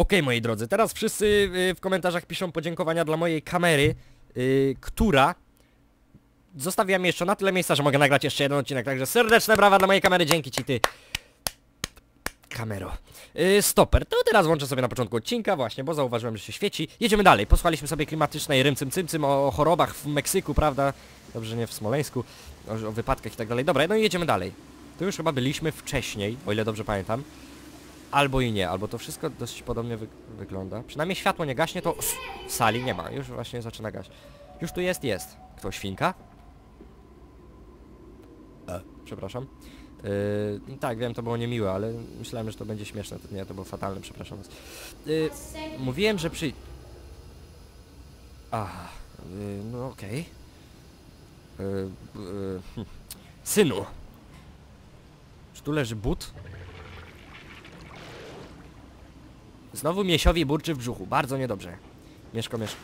Okej, moi drodzy, teraz wszyscy y, w komentarzach piszą podziękowania dla mojej kamery, y, która zostawiła mi jeszcze na tyle miejsca, że mogę nagrać jeszcze jeden odcinek, także serdeczne brawa dla mojej kamery, dzięki ci ty. Kamero. Yy, stoper. To teraz włączę sobie na początku odcinka właśnie, bo zauważyłem, że się świeci. Jedziemy dalej. Posłuchaliśmy sobie klimatycznej rymcym cymcym o, chorobach w Meksyku, prawda? Dobrze, nie w Smoleńsku. O, o wypadkach i tak dalej. Dobra, no i jedziemy dalej. Tu już chyba byliśmy wcześniej, o ile dobrze pamiętam. Albo i nie, albo to wszystko dosyć podobnie wy wygląda. Przynajmniej światło nie gaśnie, to w sali nie ma. Już właśnie zaczyna gaść. Już tu jest, jest. Kto, świnka? E, przepraszam. Yy, tak, wiem, to było niemiłe, ale myślałem, że to będzie śmieszne. To, nie, to było fatalne, przepraszam was. Yy, mówiłem, że przy... Aha, yy, no okej. Yy, hm. Synu! Czy tu leży but? Znowu Miesiowi burczy w brzuchu, bardzo niedobrze. Mieszko, Mieszko.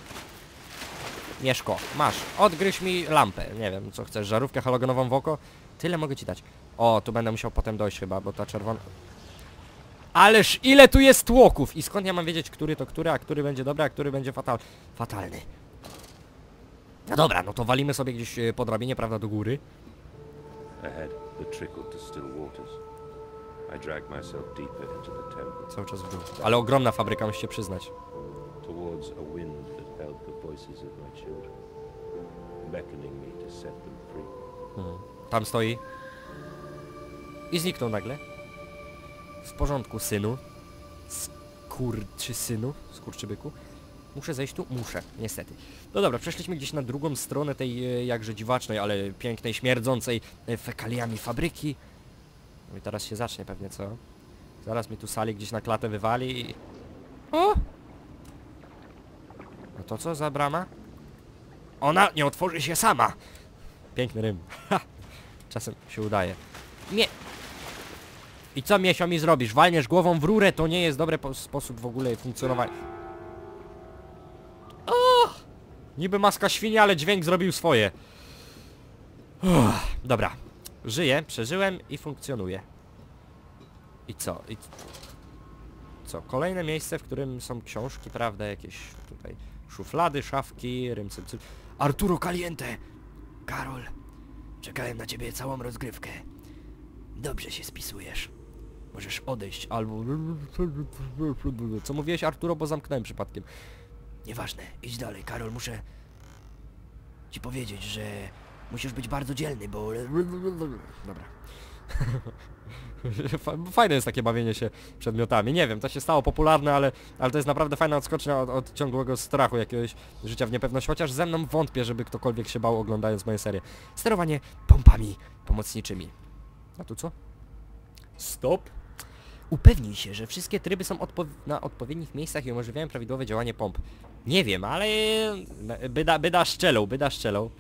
Mieszko, masz, odgryź mi lampę. Nie wiem, co chcesz, żarówkę halogenową w oko? Tyle mogę ci dać. O, tu będę musiał potem dojść chyba, bo ta czerwona... Ależ ile tu jest tłoków! I skąd ja mam wiedzieć, który to który, a który będzie dobry, a który będzie fatal... fatalny? No dobra, no to walimy sobie gdzieś e, po drabinie, prawda, do góry. Ahead, the trickle waters. I dragged myself deeper into the temple, Cały czas w dół. Ale ogromna fabryka, musicie przyznać. towards a wind that held the voices of my children, beckoning me to set them free. Hmm. Tam stoi. I zniknął nagle. W porządku, synu. Skurczy synu. Skurczybyku. Muszę zejść tu? Muszę, niestety. No dobra, przeszliśmy gdzieś na drugą stronę tej e, jakże dziwacznej, ale pięknej, śmierdzącej e, fekaliami fabryki. I teraz się zacznie pewnie, co? Zaraz mi tu sali gdzieś na klatę wywali i... O! No to co za brama? Ona nie otworzy się sama! Piękny rym. Ha! Czasem się udaje. Nie. I co Miesio mi zrobisz? Walniesz głową w rurę, to nie jest dobry po sposób w ogóle funkcjonowania. O! Niby maska świnia, ale dźwięk zrobił swoje. Uff, dobra. Żyję, przeżyłem i funkcjonuję. I co? I co? Kolejne miejsce, w którym są książki, prawda? Jakieś tutaj szuflady, szafki, rym, cym, cym. Arturo Caliente! Karol, czekałem na ciebie całą rozgrywkę. Dobrze się spisujesz. Możesz odejść albo... Co mówiłeś Arturo, bo zamknąłem przypadkiem. Nieważne, idź dalej, Karol, muszę ci powiedzieć, że musisz być bardzo dzielny, bo... Dobra. Fa- Fajne jest takie bawienie się przedmiotami. Nie wiem, to się stało popularne, ale, ale to jest naprawdę fajna odskocznia od, od ciągłego strachu jakiegoś życia w niepewność. Chociaż ze mną wątpię, żeby ktokolwiek się bał oglądając moje serie. Sterowanie pompami pomocniczymi. A tu co? Stop. Upewnij się, że wszystkie tryby są odpo na odpowiednich miejscach i umożliwiają prawidłowe działanie pomp. Nie wiem, ale... Byda, byda szczelą, byda szczelą.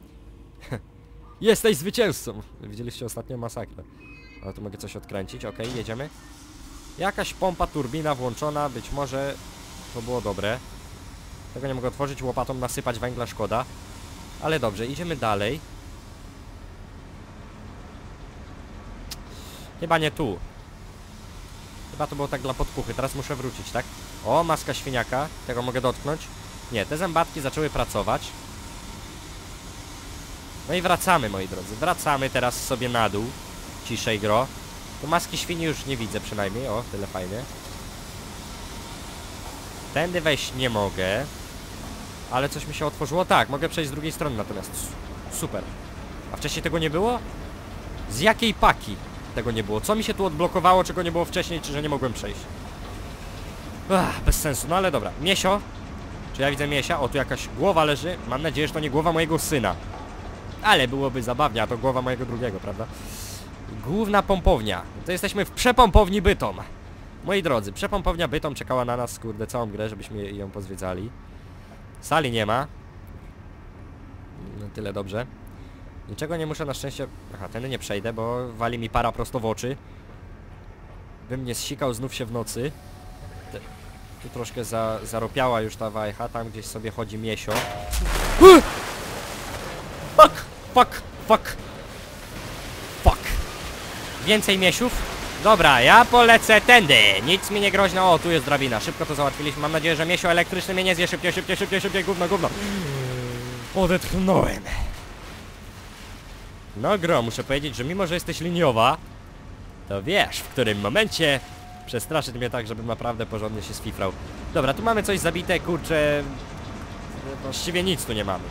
Jesteś zwycięzcą! Widzieliście ostatnią masakrę. Ale tu mogę coś odkręcić, okej, jedziemy. Jakaś pompa, turbina włączona, być może to było dobre. Tego nie mogę otworzyć, łopatą nasypać węgla szkoda. Ale dobrze, idziemy dalej. Chyba nie tu. Chyba to było tak dla podpuchy, teraz muszę wrócić, tak? O, maska świniaka, tego mogę dotknąć. Nie, te zębatki zaczęły pracować. No i wracamy, moi drodzy, wracamy teraz sobie na dół. Ciszej gro. Tu maski świni już nie widzę przynajmniej, o, tyle fajnie. Tędy wejść nie mogę. Ale coś mi się otworzyło, tak, mogę przejść z drugiej strony natomiast. Super. A wcześniej tego nie było? Z jakiej paki tego nie było? Co mi się tu odblokowało, czego nie było wcześniej, czy że nie mogłem przejść? Ach, bez sensu, no ale dobra. Miesio? Czy ja widzę Miesia? O, tu jakaś głowa leży. Mam nadzieję, że to nie głowa mojego syna. Ale byłoby zabawnie, a to głowa mojego drugiego, prawda? Główna pompownia. To jesteśmy w przepompowni Bytom. Moi drodzy, przepompownia Bytom czekała na nas, kurde, całą grę, żebyśmy ją pozwiedzali. Sali nie ma. No tyle dobrze. Niczego nie muszę na szczęście... Aha, tędy nie przejdę, bo wali mi para prosto w oczy. Bym nie zsikał znów się w nocy. Te, tu troszkę za, zaropiała już ta wajcha, tam gdzieś sobie chodzi miesio. Uh! Fuck! Fuck! Fuck! Fuck! Więcej miesiów? Dobra, ja polecę tędy. Nic mi nie groźno. O, tu jest drabina. Szybko to załatwiliśmy. Mam nadzieję, że miesio elektryczny mnie nie zje. Szybciej, szybciej, szybciej, szybciej. Gówno, gówno. Odetchnąłem. No gro, muszę powiedzieć, że mimo, że jesteś liniowa, to wiesz, w którym momencie przestraszyć mnie tak, żebym naprawdę porządnie się sfifrał. Dobra, tu mamy coś zabite, kurczę... Właściwie nic tu nie mamy.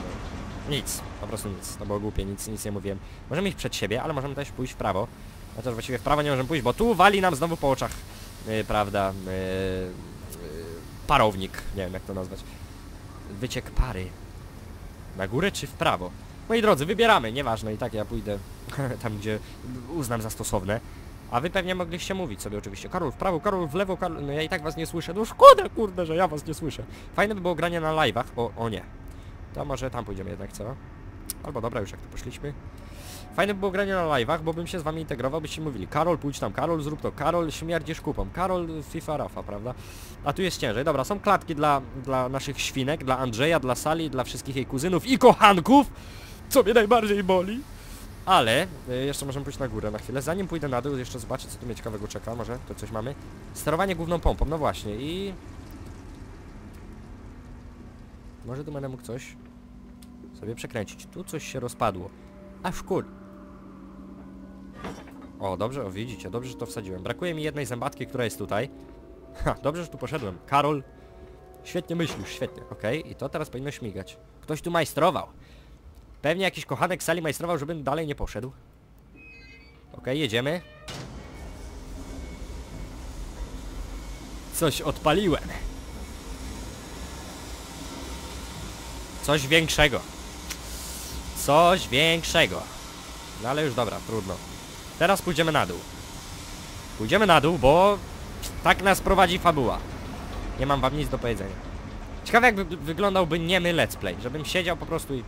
Nic, po prostu nic. To było głupie, nic, nic nie mówiłem. Możemy iść przed siebie, ale możemy też pójść w prawo. Chociaż właściwie w prawo nie możemy pójść, bo tu wali nam znowu po oczach, yy, prawda, yy, yy, parownik, nie wiem jak to nazwać. Wyciek pary. Na górę czy w prawo? Moi drodzy, wybieramy, nieważne, i tak ja pójdę tam, gdzie uznam za stosowne. A wy pewnie mogliście mówić sobie oczywiście, Karol w prawo, Karol w lewo, Karol... No ja i tak was nie słyszę, no szkoda kurde, że ja was nie słyszę. Fajne by było granie na live'ach, o, o nie. To może tam pójdziemy jednak, co? Albo dobra, już jak to poszliśmy. Fajne by było granie na live'ach, bo bym się z wami integrował, byście mówili Karol, pójdź tam, Karol, zrób to, Karol, śmierdzisz kupą, Karol, FIFA Rafa, prawda? A tu jest ciężej. Dobra, są klatki dla, dla naszych świnek, dla Andrzeja, dla Sali, dla wszystkich jej kuzynów i kochanków, co mnie najbardziej boli. Ale y, jeszcze możemy pójść na górę na chwilę. Zanim pójdę na dół, jeszcze zobaczę, co tu mnie ciekawego czeka. Może to coś mamy. Sterowanie główną pompą, no właśnie i... Może tu będę mógł coś sobie przekręcić. Tu coś się rozpadło. A szkur. O, dobrze, o widzicie, dobrze, że to wsadziłem. Brakuje mi jednej zębatki, która jest tutaj. Ha, dobrze, że tu poszedłem. Karol, świetnie myślisz, świetnie. Okej, i to teraz powinno śmigać. Ktoś tu majstrował. Pewnie jakiś kochanek sali majstrował, żebym dalej nie poszedł. Okej, jedziemy. Coś odpaliłem. Coś większego. Coś większego. No ale już dobra, trudno. Teraz pójdziemy na dół. Pójdziemy na dół, bo tak nas prowadzi fabuła. Nie mam wam nic do powiedzenia. Ciekawe jak wy wyglądałby niemy let's play, żebym siedział po prostu i...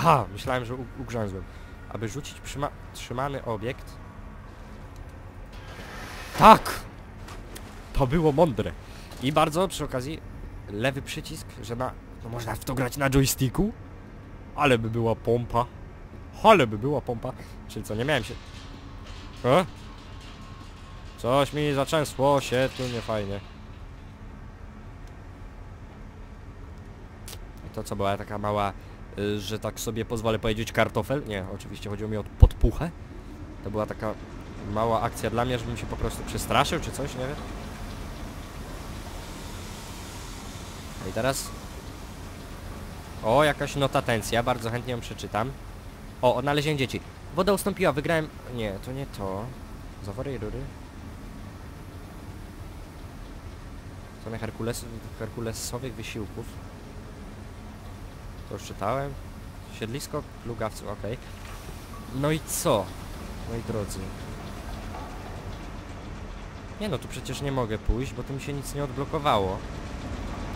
Aha, myślałem, że ugrzęzłem. Aby rzucić trzymany obiekt. Tak! To było mądre. I bardzo przy okazji lewy przycisk, że na... No można w to grać na joysticku? Ale by była pompa. Ale by była pompa. Czyli co, nie miałem się... E? Coś mi zaczęsło się tu niefajnie. I to co była taka mała że tak sobie pozwolę powiedzieć kartofel. Nie, oczywiście chodziło mi o podpuchę. To była taka mała akcja dla mnie, żebym się po prostu przestraszył czy coś, nie wiem. No i teraz... O, jakaś notatencja, bardzo chętnie ją przeczytam. O, odnalezienie dzieci. Woda ustąpiła, wygrałem... Nie, to nie to. Zawory i rury. Strony Herkules... Herkulesowych wysiłków. To już czytałem. Siedlisko plugawców, okej. No i co? Moi drodzy. Nie no, tu przecież nie mogę pójść, bo tu mi się nic nie odblokowało.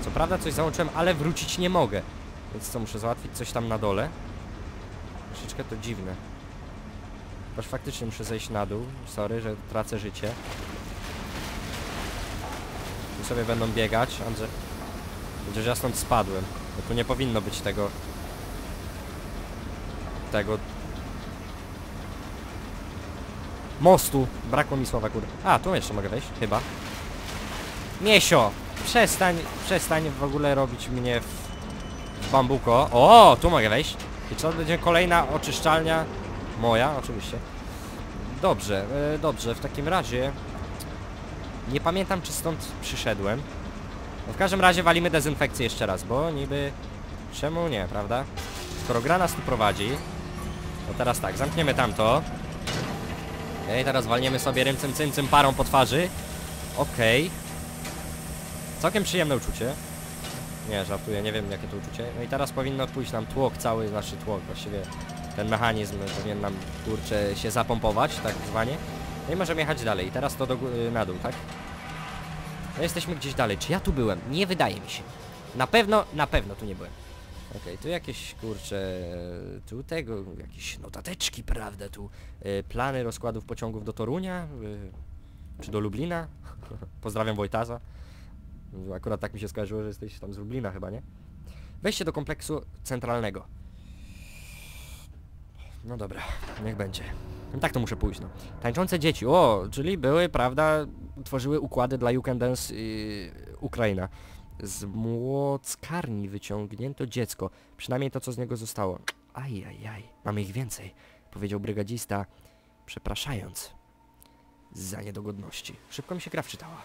Co prawda coś załączyłem, ale wrócić nie mogę. Więc co, muszę załatwić coś tam na dole? Troszeczkę to dziwne. Aż faktycznie muszę zejść na dół. Sorry, że tracę życie. Tu sobie będą biegać, Andrzej. Chociaż ja stąd spadłem. Bo tu nie powinno być tego... Tego... Mostu! Brakło mi słowa, kurde. A, tu jeszcze mogę wejść, chyba. Miesio! Przestań, przestań w ogóle robić mnie w, w bambuko. O, tu mogę wejść. I co, będzie kolejna oczyszczalnia? Moja, oczywiście. Dobrze, e, dobrze, w takim razie... Nie pamiętam, czy stąd przyszedłem. No w każdym razie walimy dezynfekcję jeszcze raz, bo niby... Czemu nie, prawda? Skoro gra nas tu prowadzi, to teraz tak, zamkniemy tamto. Okej, teraz walniemy sobie rymcem cyncym parą po twarzy. Okej. Całkiem przyjemne uczucie. Nie, żartuję, nie wiem jakie to uczucie. No i teraz powinno pójść nam tłok cały, znaczy tłok, właściwie ten mechanizm powinien nam, kurczę, się zapompować, tak zwanie. No i możemy jechać dalej. Teraz to do, na dół, tak? No jesteśmy gdzieś dalej. Czy ja tu byłem? Nie wydaje mi się. Na pewno, na pewno tu nie byłem. Okej, tu jakieś kurcze, tu tego, jakieś notateczki, prawda, tu e, plany rozkładów pociągów do Torunia, e, czy do Lublina. Pozdrawiam Wojtasa. Akurat tak mi się skojarzyło, że jesteś tam z Lublina chyba, nie? Wejście do kompleksu centralnego. No dobra, niech będzie. Tak to muszę pójść, no. Tańczące dzieci, o, czyli były, prawda, tworzyły układy dla You Can Dance yy, Ukraina. Z młockarni wyciągnięto dziecko, przynajmniej to, co z niego zostało. Aj, aj, aj, mamy ich więcej, powiedział brygadzista, przepraszając za niedogodności. Szybko mi się gra wczytała.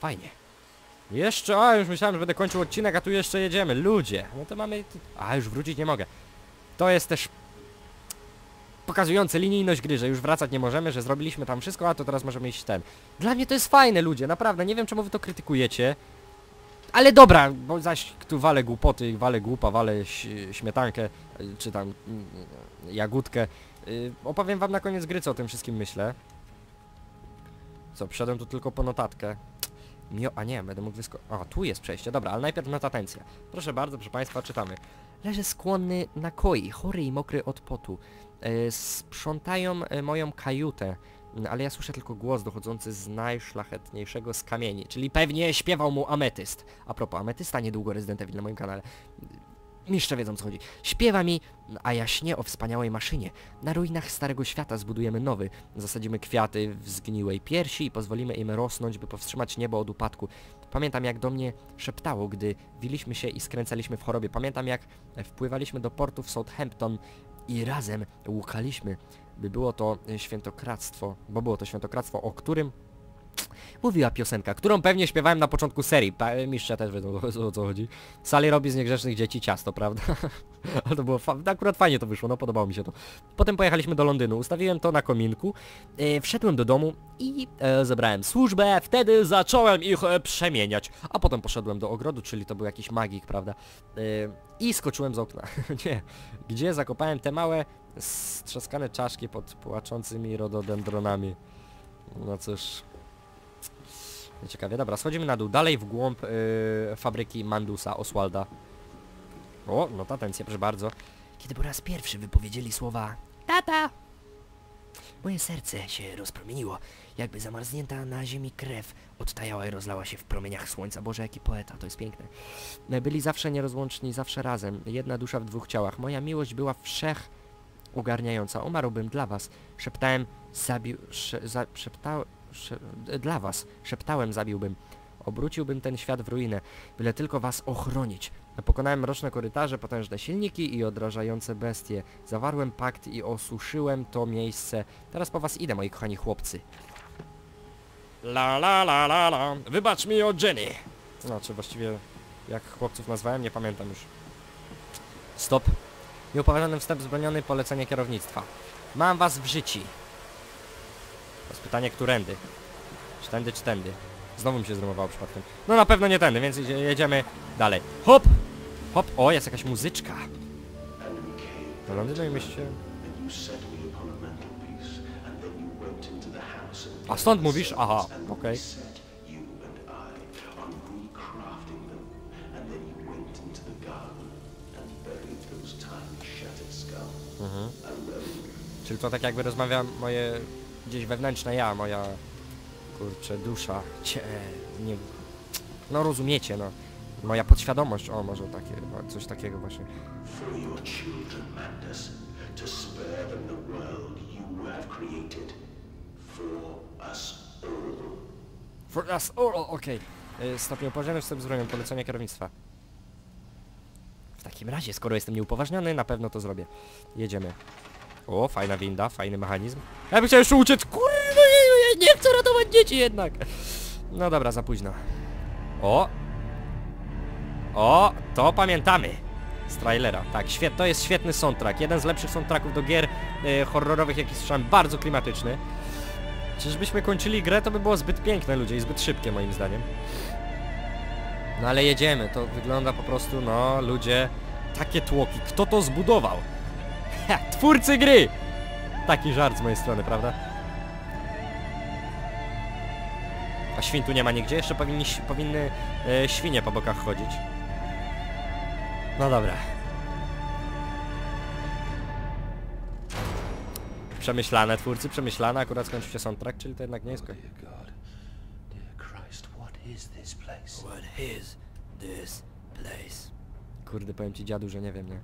Fajnie. Jeszcze, a już myślałem, że będę kończył odcinek, a tu jeszcze jedziemy. Ludzie, no to mamy... A, już wrócić nie mogę. To jest też pokazujące linijność gry, że już wracać nie możemy, że zrobiliśmy tam wszystko, a to teraz możemy iść ten. Dla mnie to jest fajne, ludzie, naprawdę, nie wiem czemu wy to krytykujecie. Ale dobra, bo zaś tu walę głupoty, walę głupa, walę ś- śmietankę, y, czy tam mm, jagódkę. Y, opowiem wam na koniec gry, co o tym wszystkim myślę. Co, przyszedłem tu tylko po notatkę. Mio a nie, będę mógł wysko... A, tu jest przejście, dobra, ale najpierw notatencja. Proszę bardzo, proszę państwa, czytamy. Leżę skłonny na koi, chory i mokry od potu. E, sprzątają e, moją kajutę, m, ale ja słyszę tylko głos dochodzący z najszlachetniejszego z kamieni, czyli pewnie śpiewał mu Ametyst. A propos, Ametysta niedługo Resident Evil na moim kanale. Mistrze wiedzą co chodzi. Śpiewa mi, a ja śnię o wspaniałej maszynie. Na ruinach Starego Świata zbudujemy nowy. Zasadzimy kwiaty w zgniłej piersi i pozwolimy im rosnąć, by powstrzymać niebo od upadku. Pamiętam jak do mnie szeptało, gdy wiliśmy się i skręcaliśmy w chorobie. Pamiętam jak wpływaliśmy do portu w Southampton i razem łukaliśmy, by było to świętokradztwo, bo było to świętokradztwo, o którym mówiła piosenka, którą pewnie śpiewałem na początku serii. Pa, mistrze też wiedzą o, co chodzi. Sally robi z niegrzecznych dzieci ciasto, prawda? Ale to było fa akurat fajnie to wyszło, no podobało mi się to. Potem pojechaliśmy do Londynu, ustawiłem to na kominku, e, wszedłem do domu i e, zebrałem służbę, wtedy zacząłem ich e, przemieniać. A potem poszedłem do ogrodu, czyli to był jakiś magik, prawda? E, I skoczyłem z okna. Nie, gdzie zakopałem te małe strzaskane czaszki pod płaczącymi rododendronami. No cóż. Ciekawie, dobra, schodzimy na dół, dalej w głąb yy, fabryki Mandusa, Oswalda. O, notatencja, proszę bardzo. Kiedy po raz pierwszy wypowiedzieli słowa Tata! Moje serce się rozpromieniło, jakby zamarznięta na ziemi krew odtajała i rozlała się w promieniach słońca. Boże, jaki poeta, to jest piękne. Byli zawsze nierozłączni, zawsze razem. Jedna dusza w dwóch ciałach. Moja miłość była wszech ogarniająca. Umarłbym dla was. Szeptałem, zabił... Sze, za, szeptał, sze, dla was. Szeptałem, zabiłbym. Obróciłbym ten świat w ruinę, byle tylko was ochronić. Pokonałem mroczne korytarze, potężne silniki i odrażające bestie. Zawarłem pakt i osuszyłem to miejsce. Teraz po was idę, moi kochani chłopcy. La la la la la. Wybacz mi o Jenny. Znaczy właściwie jak chłopców nazwałem, nie pamiętam już. Stop. Nieupoważniony wstęp zbroniony, polecenie kierownictwa. Mam was w życi. Jest pytanie, którędy? Czy tędy, czy tędy? Znowu mi się zrymowało przypadkiem. No na pewno nie tędy, więc jedzie- jedziemy dalej. Hop! Hop! O, jest jakaś muzyczka. Do Londynu i upon a stąd mówisz? Aha, okej. skulls Mhm. Czyli to tak jakby rozmawia moje gdzieś wewnętrzne ja, moja kurczę dusza, cie, nie, no rozumiecie, no, moja podświadomość, o może takie, no, coś takiego właśnie. For your children, Mandus, to spare them the world you have created. For us all. For us all, okej. Okay. Stopień upoważniony wstęp z bronią, polecenia kierownictwa. W takim razie, skoro jestem nieupoważniony, na pewno to zrobię. Jedziemy. O, fajna winda, fajny mechanizm. Ja bym chciał jeszcze uciec, kurde, nie, nie, nie chcę ratować dzieci jednak. No dobra, za późno. O! O, to pamiętamy. Z trailera. Tak, świet, to jest świetny soundtrack. Jeden z lepszych soundtracków do gier e, horrorowych, jaki słyszałem. Bardzo klimatyczny. Czyżbyśmy kończyli grę, to by było zbyt piękne ludzie i zbyt szybkie moim zdaniem. No ale jedziemy, to wygląda po prostu, no ludzie, takie tłoki. Kto to zbudował? Ha, twórcy gry! Taki żart z mojej strony, prawda? A świn tu nie ma nigdzie? Jeszcze powinni, powinny e, świnie po bokach chodzić. No dobra. Przemyślane twórcy, przemyślane. Akurat skończył się soundtrack, czyli to jednak nie jest... Kurde, powiem ci dziadu, że nie wiem, nie?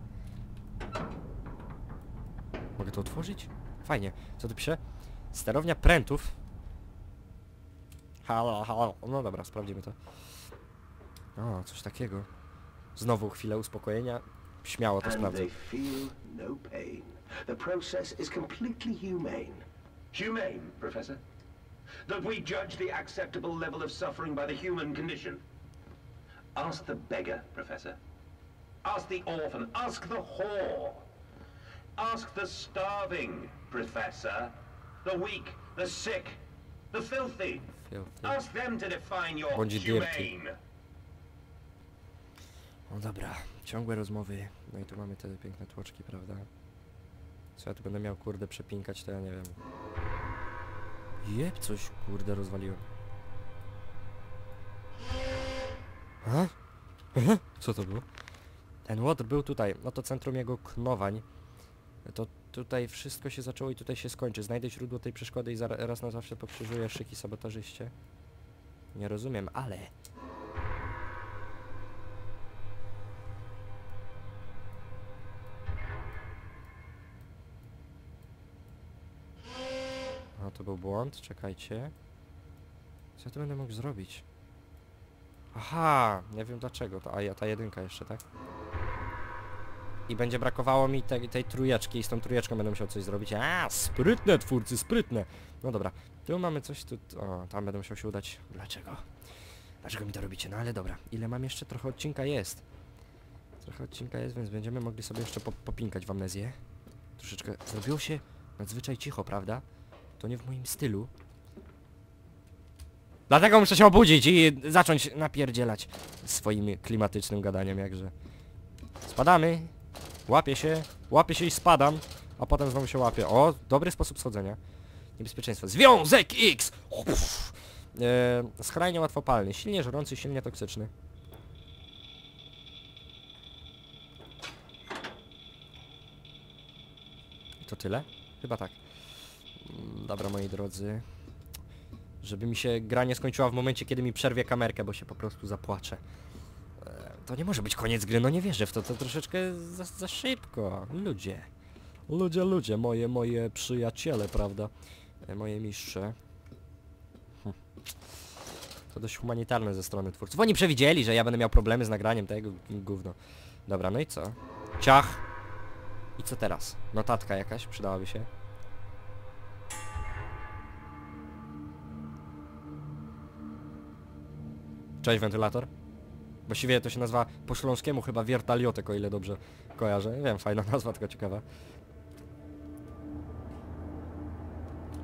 Mogę to otworzyć? Fajnie. Co tu pisze? Sterownia prętów. Halo, halo. No dobra, sprawdzimy to. O, coś takiego. Znowu chwilę uspokojenia. Śmiało to sprawdzę. no. The process is completely humane. Humane, Professor? That we judge the acceptable level of suffering by the human condition. Ask the beggar, Professor. Ask the orphan. Ask the whore. Ask the starving, Professor. The weak, the sick, the filthy. Filthy. Ask them to define your Bądź dirty. humane. No dobra, ciągłe rozmowy. No i tu mamy te piękne tłoczki, prawda? Co ja tu będę miał, kurde, przepinkać, to ja nie wiem. Jeb, coś, kurde, rozwaliłem. A? Co to było? Ten łotr był tutaj, no to centrum jego knowań. To tutaj wszystko się zaczęło i tutaj się skończy. Znajdę źródło tej przeszkody i raz na zawsze pokrzyżuję szyki sabotażyście. Nie rozumiem, ale... A to był błąd, czekajcie. Co ja tu będę mógł zrobić? Aha, nie wiem dlaczego, to, a ja ta jedynka jeszcze, tak? I będzie brakowało mi tej, tej trójeczki i z tą trójeczką będę musiał coś zrobić. A, sprytne twórcy, sprytne! No dobra, tu mamy coś, tu, o, tam będę musiał się udać. Dlaczego? Dlaczego mi to robicie? No ale dobra, ile mam jeszcze? Trochę odcinka jest. Trochę odcinka jest, więc będziemy mogli sobie jeszcze po, popinkać w amnezję. Troszeczkę zrobiło się nadzwyczaj cicho, prawda? To nie w moim stylu. Dlatego muszę się obudzić i zacząć napierdzielać swoim klimatycznym gadaniem, jakże. Spadamy. Łapię się, łapię się i spadam, a potem znowu się łapię. O, dobry sposób schodzenia. Niebezpieczeństwo. Związek X! Pff. e, skrajnie łatwopalny, silnie żrący, silnie toksyczny. I to tyle? Chyba tak. Mm, Dobra, moi drodzy. Żeby mi się gra nie skończyła w momencie, kiedy mi przerwie kamerkę, bo się po prostu zapłaczę. To nie może być koniec gry, no nie wierzę w to, to troszeczkę za, za szybko. Ludzie. Ludzie, ludzie, moje, moje przyjaciele, prawda? E, Moje mistrze. Hm. To dość humanitarne ze strony twórców. Oni przewidzieli, że ja będę miał problemy z nagraniem tego gówno. Dobra, no i co? Ciach. I co teraz? Notatka jakaś przydałaby się. Cześć wentylator. Właściwie to się nazywa po śląskiemu chyba wiertaliotek, o ile dobrze kojarzę. Wiem, fajna nazwa, tylko ciekawa.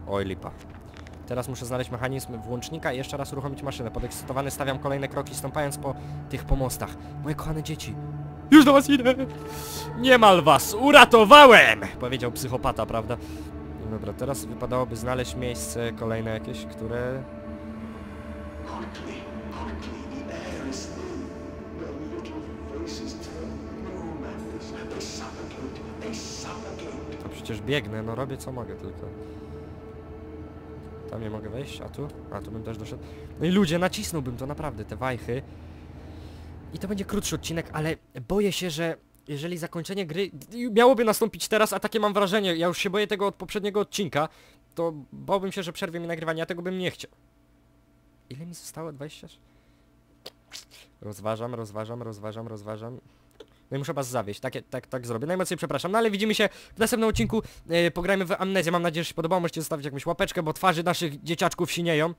Oj, lipa. Teraz muszę znaleźć mechanizm włącznika i jeszcze raz uruchomić maszynę. Podekscytowany stawiam kolejne kroki, stąpając po tych pomostach. Moje kochane dzieci. Już do was idę! Niemal was uratowałem! Powiedział psychopata, prawda? Dobra, teraz wypadałoby znaleźć miejsce kolejne jakieś, które... przecież biegnę, no robię co mogę tylko. Tam nie mogę wejść, a tu? A tu bym też doszedł. No i ludzie, nacisnąłbym to naprawdę, te wajchy. I to będzie krótszy odcinek, ale boję się, że jeżeli zakończenie gry miałoby nastąpić teraz, a takie mam wrażenie, ja już się boję tego od poprzedniego odcinka, to bałbym się, że przerwie mi nagrywanie, a tego bym nie chciał. Ile mi zostało? 20? Rozważam, rozważam, rozważam, rozważam. No i muszę was zawieść, tak, tak, tak zrobię. Najmocniej przepraszam, no ale widzimy się w następnym odcinku. E, pograjmy w Amnezję, mam nadzieję, że się podobało. Możecie zostawić jakąś łapeczkę, bo twarzy naszych dzieciaczków sinieją.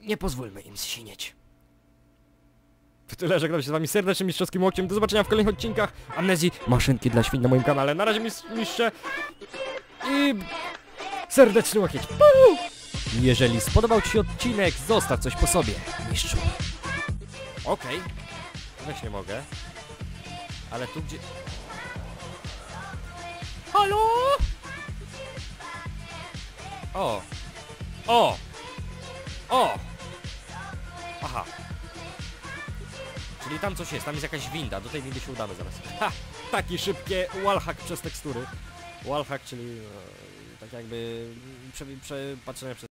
Nie pozwólmy im zsinieć. W tyle, żegnam się z wami serdecznym mistrzowskim łokciem. Do zobaczenia w kolejnych odcinkach Amnezji. Maszynki dla świń na moim kanale. Na razie mis mistrze. I... Serdeczny łokieć. Jeżeli spodobał Ci się odcinek, zostaw coś po sobie, mistrzu. Okej. Weź nie mogę. Ale tu gdzie... Halo? O! O! O! Aha. Czyli tam coś jest, tam jest jakaś winda, do tej windy się udamy zaraz. Ha! Taki szybkie wallhack przez tekstury. Wallhack, czyli... e, tak jakby prze, prze, patrzenia przez